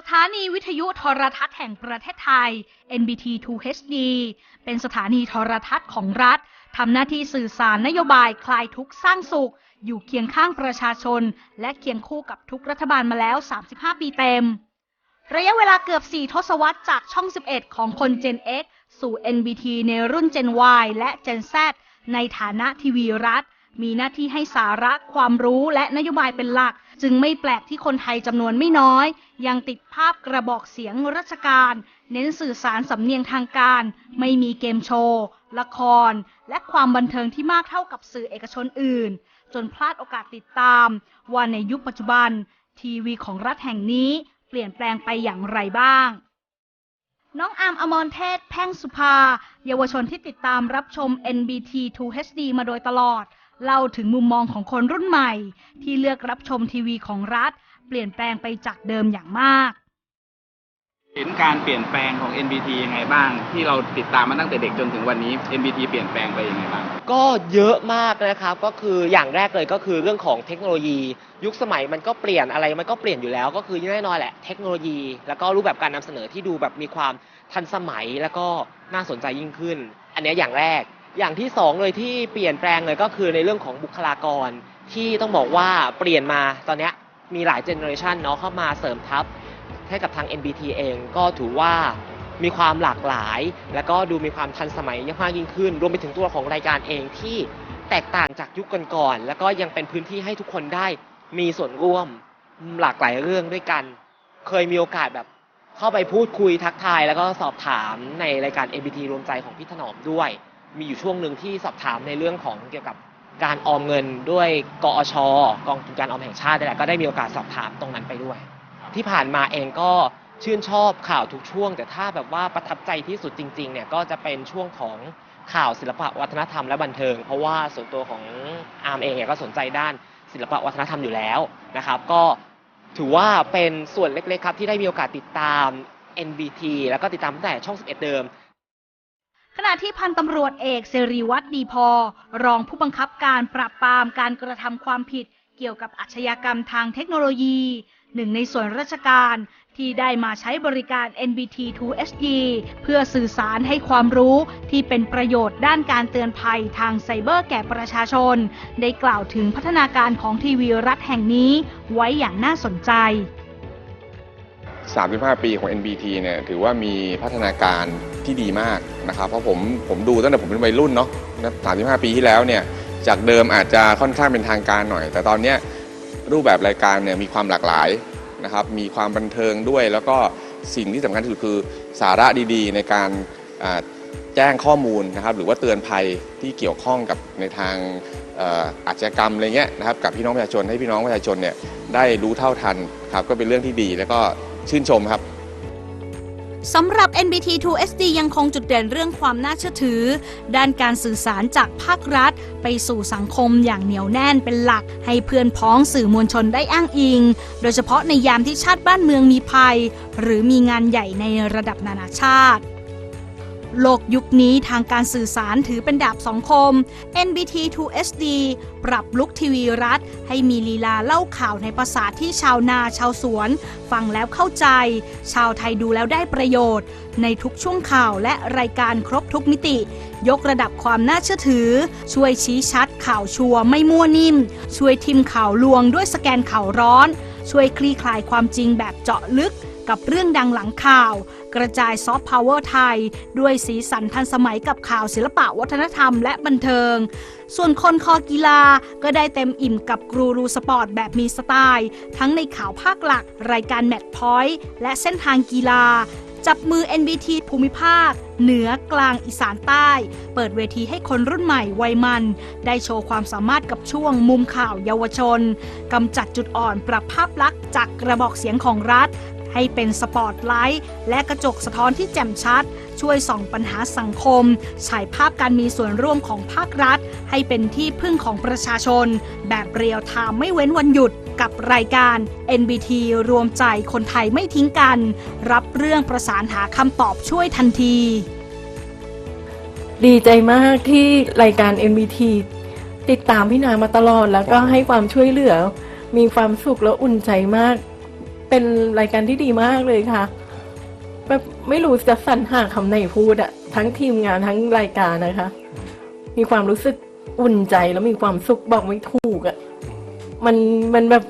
สถานีวิทยุโทรทัศน์แห่งประเทศไทย NBT 2 HD เป็นสถานีโทรทัศน์ของรัฐ ทำหน้าที่สื่อสารนโยบายคลายทุกข์สร้างสุข อยู่เคียงข้างประชาชน และเคียงคู่กับทุกรัฐบาลมาแล้ว 35 ปีเต็ม ระยะเวลาเกือบ 4 ทศวรรษจากช่อง 11 ของคน Gen X สู่ NBT ในรุ่น Gen Y และ Gen Z ในฐานะทีวีรัฐ มีหน้าที่ให้สาระความรู้และนโยบายเป็นหลัก จึงไม่แปลกที่คนไทยจำนวนไม่น้อย ยังติดภาพกระบอกเสียงราชการ เน้นสื่อสารสำเนียงทางการ ไม่มีเกมโชว์ ละคร และความบันเทิงที่มากเท่ากับสื่อเอกชนอื่น จนพลาดโอกาสติดตามว่าในยุคปัจจุบัน ทีวีของรัฐแห่งนี้เปลี่ยนแปลงไปอย่างไรบ้างน้องอามอมรเทศ แพ่งสุภา เยาวชนที่ติดตามรับชม NBT 2 HD มาโดยตลอด เล่าถึงมุมมองของคนรุ่นใหม่ ที่เลือกรับชมทีวีของรัฐ เปลี่ยนแปลงไปจากเดิมอย่างมาก เห็นการเปลี่ยนแปลงของ NBT ยังไงบ้าง ที่เราติดตามมาตั้งแต่เด็กจนถึงวันนี้ NBT เปลี่ยนแปลงไปยังไงบ้าง ก็เยอะมากนะครับก็คืออย่างแรกเลยก็คือเรื่องของเทคโนโลยี ยุคสมัยมันก็เปลี่ยนอะไรมันก็เปลี่ยนอยู่แล้ว ก็คือแน่นอนแหละเทคโนโลยี แล้วก็รูปแบบการนำเสนอที่ดูแบบมีความทันสมัยแล้วก็น่าสนใจยิ่งขึ้น อันเนี้ยอย่างแรก อย่างที่สองเลยที่เปลี่ยนแปลงเลยก็คือในเรื่องของบุคลากรที่ต้องบอกว่าเปลี่ยนมาตอนนี้มีหลายเจเนอเรชันเนาะเข้ามาเสริมทัพให้กับทาง NBT เองก็ถือว่ามีความหลากหลาย แล้วก็ดูมีความทันสมัยมากยิ่งขึ้น รวมไปถึงตัวของรายการเองที่แตกต่างจากยุคก่อนๆแล้วก็ยังเป็นพื้นที่ให้ทุกคนได้มีส่วนร่วมหลากหลายเรื่องด้วยกัน เคยมีโอกาสแบบเข้าไปพูดคุยทักทาย แล้วก็สอบถามในรายการ NBT รวมใจของพี่ถนอมด้วย มีอยู่ช่วงหนึ่งที่สอบถามในเรื่องของเกี่ยวกับการออมเงินด้วยกอชกองทุนการออมแห่งชาตินี่แหละก็ได้มีโอกาสสอบถามตรงนั้นไปด้วย ที่ผ่านมาเองก็ชื่นชอบข่าวทุกช่วง แต่ถ้าแบบว่าประทับใจที่สุดจริงๆเนี่ยก็จะเป็นช่วงของข่าวศิลปะวัฒนธรรมและบันเทิง เพราะว่าส่วนตัวของอาร์มเองเนี่ยก็สนใจด้านศิลปะวัฒนธรรมอยู่แล้วนะครับ ก็ถือว่าเป็นส่วนเล็กๆครับที่ได้มีโอกาสติดตาม NBT แล้วก็ติดตามตั้งแต่ช่อง 11 เดิม ขณะที่พันตำรวจเอกเสรีวัตรดีพอ รองผู้บังคับการปราบปรามการกระทำความผิดเกี่ยวกับอาชญากรรมทางเทคโนโลยี หนึ่งในส่วนราชการที่ได้มาใช้บริการ NBT 2 HD เพื่อสื่อสารให้ความรู้ที่เป็นประโยชน์ด้านการเตือนภัยทางไซเบอร์แก่ประชาชน ได้กล่าวถึงพัฒนาการของทีวีรัฐแห่งนี้ไว้อย่างน่าสนใจ 35 ปีของ NBT เนี่ยถือว่ามีพัฒนาการที่ดีมากนะครับเพราะผมผมดูตั้งแต่ผมเป็นวัยรุ่นเนาะ35 ปีที่แล้วเนี่ยจากเดิมอาจจะค่อนข้างเป็นทางการหน่อย แต่ตอนเนี้ยรูปแบบรายการเนี่ยมีความหลากหลายนะครับมีความบันเทิงด้วย แล้วก็สิ่งที่สำคัญที่สุดคือสาระดีๆ ในการแจ้งข้อมูลนะครับหรือว่าเตือนภัยที่เกี่ยวข้องกับในทางอ่ออาชญากรรมอะไรเงี้ยนะครับกับพี่น้องประชาชนให้พี่น้องประชาชนเนี่ยได้รู้เท่าทันครับก็เป็นเรื่องที่ดีแล้วก็ ชื่นชมครับสำหรับ NBT 2 SD ยังคงจุดเด่นเรื่องความน่าเชื่อถือ ด้านการสื่อสารจากภาครัฐ ไปสู่สังคมอย่างเหนียวแน่นเป็นหลัก ให้เพื่อนพ้องสื่อมวลชนได้อ้างอิง โดยเฉพาะในยามที่ชาติบ้านเมืองมีภัย หรือมีงานใหญ่ในระดับนานาชาติ โลกยุคนี้ทางการสื่อสารถือเป็นดาบสองคม NBT 2 SD ปรับลุกทีวีรัฐ ให้มีลีลาเล่าข่าวในภาษาที่ชาวนาชาวสวน ฟังแล้วเข้าใจ ชาวไทยดูแล้วได้ประโยชน์ ในทุกช่วงข่าวและรายการครบทุกมิติ ยกระดับความน่าเชื่อถือ ช่วยชี้ชัดข่าวชัวร์ไม่มั่วนิ่ม ช่วยทิมข่าวลวงด้วยสแกนข่าวร้อน ช่วยคลี่คลายความจริงแบบเจาะลึก กับเรื่องดังหลังข่าว กระจายซอฟต์พาวเวอร์ไทย ด้วยสีสันทันสมัยกับข่าวศิลปะวัฒนธรรมและบันเทิง ส่วนคนคอกีฬาก็ได้เต็มอิ่มกับกรูรูสปอร์ตแบบมีสไตล์ ทั้งในข่าวภาคหลัก รายการแมตช์พอยต์และเส้นทางกีฬาจับมือ NBT ภูมิภาค เหนือกลางอีสานใต้ เปิดเวทีให้คนรุ่นใหม่วัยมัน ได้โชว์ความสามารถกับช่วงมุมข่าวเยาวชน กำจัดจุดอ่อนปรับภาพลักษณ์จากกระบอกเสียงของรัฐ ให้เป็นสปอตไลท์และกระจกสะท้อนที่แจ่มชัด ช่วยส่องปัญหาสังคม ฉายภาพการมีส่วนร่วมของภาครัฐ ให้เป็นที่พึ่งของประชาชน แบบเรียลไทม์ไม่เว้นวันหยุดกับรายการ NBT รวมใจคนไทยไม่ทิ้งกัน รับเรื่องประสานหาคำตอบช่วยทันที ดีใจมากที่รายการ MBT ติดตามพี่นามาตลอดแล้วก็ให้ความช่วยเหลือ มีความสุขและอุ่นใจมาก เป็นรายการที่ดีมากเลยค่ะแบบไม่รู้จะสรรหาคำไหนพูดอะทั้งทีมงานทั้งรายการนะคะ มีความรู้สึกอุ่นใจแล้วมีความสุขบอกไม่ถูกอะมันมันแบบ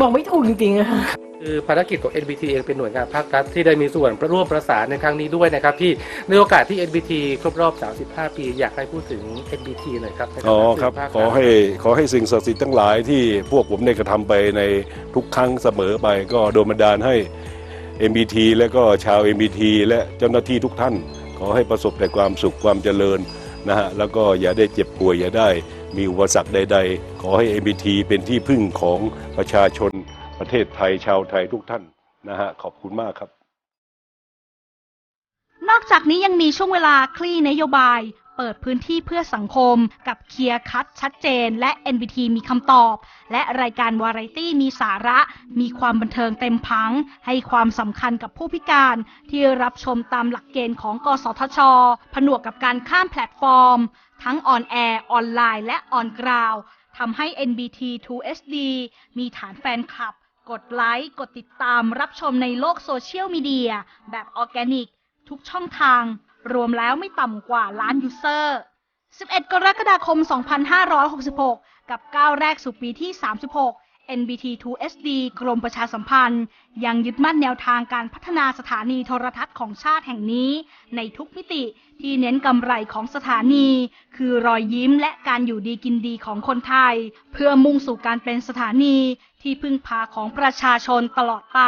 บอกไม่ถูกจริงๆอะค่ะ คือภารกิจของ NBT เองเป็นหน่วยงานภาครัฐที่ได้มีส่วนร่วมประสานในครั้งนี้ด้วยนะครับที่ในโอกาสที่ NBT ครบรอบ 35 ปี อยากให้พูดถึง NBT หน่อยครับในฐานะอ๋อครับสื่ภาขอให้ขอให้สิ่งศักดิ์สิทธิ์ทั้งหลายที่พวกผมได้กระทำไปในทุกครั้งเสมอไป ก็โดนบันดาลให้ MBT และก็ชาว MBT และเจ้าหน้าที่ทุกท่าน ขอให้ประสบแต่ความสุขความเจริญนะฮะแล้วก็อย่าได้เจ็บป่วยอย่าได้มีอุปสรรคใด ๆ ขอให้ MBT เป็นที่พึ่งของประชาชน ประเทศไทยชาวไทยทุกท่านนะฮะขอบคุณมากครับ นอกจากนี้ยังมีช่วงเวลาคลี่นโยบาย เปิดพื้นที่เพื่อสังคม กับเคลียร์คัดชัดเจน และ NBT มีคำตอบ และรายการวาไรตี้มีสาระ มีความบันเทิงเต็มพัง ให้ความสำคัญกับผู้พิการ ที่รับชมตามหลักเกณฑ์ของกสทช ผนวกกับการข้ามแพลตฟอร์ม ทั้งออนแอร์ออนไลน์และออนกราวทำให้ NBT 2 HD มีฐานแฟนคลับ กดไลค์ กดติดตามรับชมในโลกโซเชียลมีเดีย แบบออร์แกนิก ทุกช่องทาง รวมแล้วไม่ต่ำกว่าล้านยูเซอร์ 11 กรกฎาคม 2566 กับก้าวแรกสู่ปีที่ 36 NBT 2 SD กรมประชาสัมพันธ์ ยังยึดมั่นแนวทางการพัฒนาสถานีโทรทัศน์ของชาติแห่งนี้ ในทุกมิติที่เน้นกำไรของสถานี คือรอยยิ้มและการอยู่ดีกินดีของคนไทย เพื่อมุ่งสู่การเป็นสถานีที่พึ่งพาของประชาชนตลอดไป